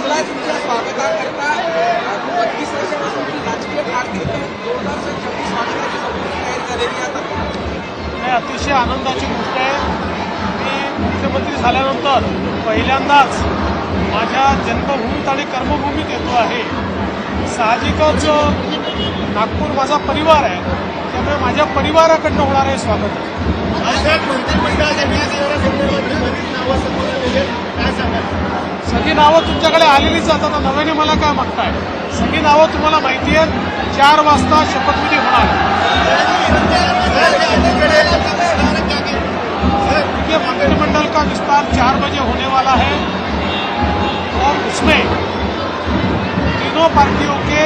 मामला तुमच्या स्वागताकरता बत्तीस वर्षापासून राजकीय आर्थिक दोन हजार छब्बीस स्वागताची संपूर्ण तयारी झालेली आता. नाही अतिशय आनंदाची गोष्ट आहे. मी मुख्यमंत्री झाल्यानंतर पहिल्यांदाच माझ्या जन्मभूमीत आणि कर्मभूमीत येतो आहे. साहजिकच नागपूर माझा परिवार आहे. त्यामुळे माझ्या परिवाराकडनं होणार आहे. स्वागत राज्यात मंत्रिमंडळाच्या नावं तुमच्याकडे आलेलीच आहेत. आता नव्याने मला काय मागताय सगळी नावं तुम्हाला माहिती आहेत. चार वाजता शपथविधी होणार ये मंत्रिमंडल का विस्तार चार बजे होने वाला है और उसमें तीनों पार्टियों के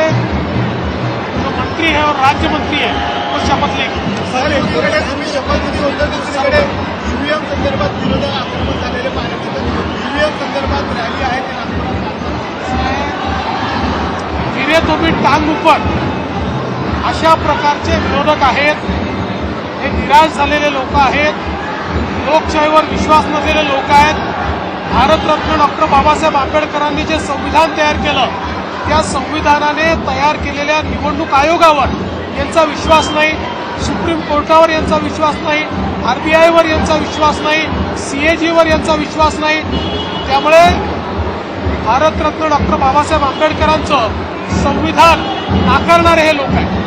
जो मंत्री है और राज्य मंत्री है वो शपथ लेंगे। सर एकीकडे तुम्ही शपथविधी होतं दुसरीकडे ईव्हीएम संदर्भात विरोधक आक्रमण झालेले पाहिजे ईव्हीएम संदर्भात फिरे टांग अशा प्रकारचे विरोधक आहेत. हे निराश झालेले लोक आहेत. लोकशाहीवर विश्वास नसलेले लोक आहेत. भारतरत्न डॉक्टर बाबासाहेब आंबेडकरांनी जे संविधान तयार केलं त्या संविधानाने तयार केलेल्या निवडणूक आयोगावर यांचा विश्वास नाही सुप्रीम कोर्टावर यांचा विश्वास नाही आरबीआयवर यांचा विश्वास नाही सीएजीवर यांचा विश्वास नाही. त्यामुळे भारतरत्न डॉक्टर बाबासाहेब आंबेडकरांचं संविधान नाकारणारे हे लोक आहेत.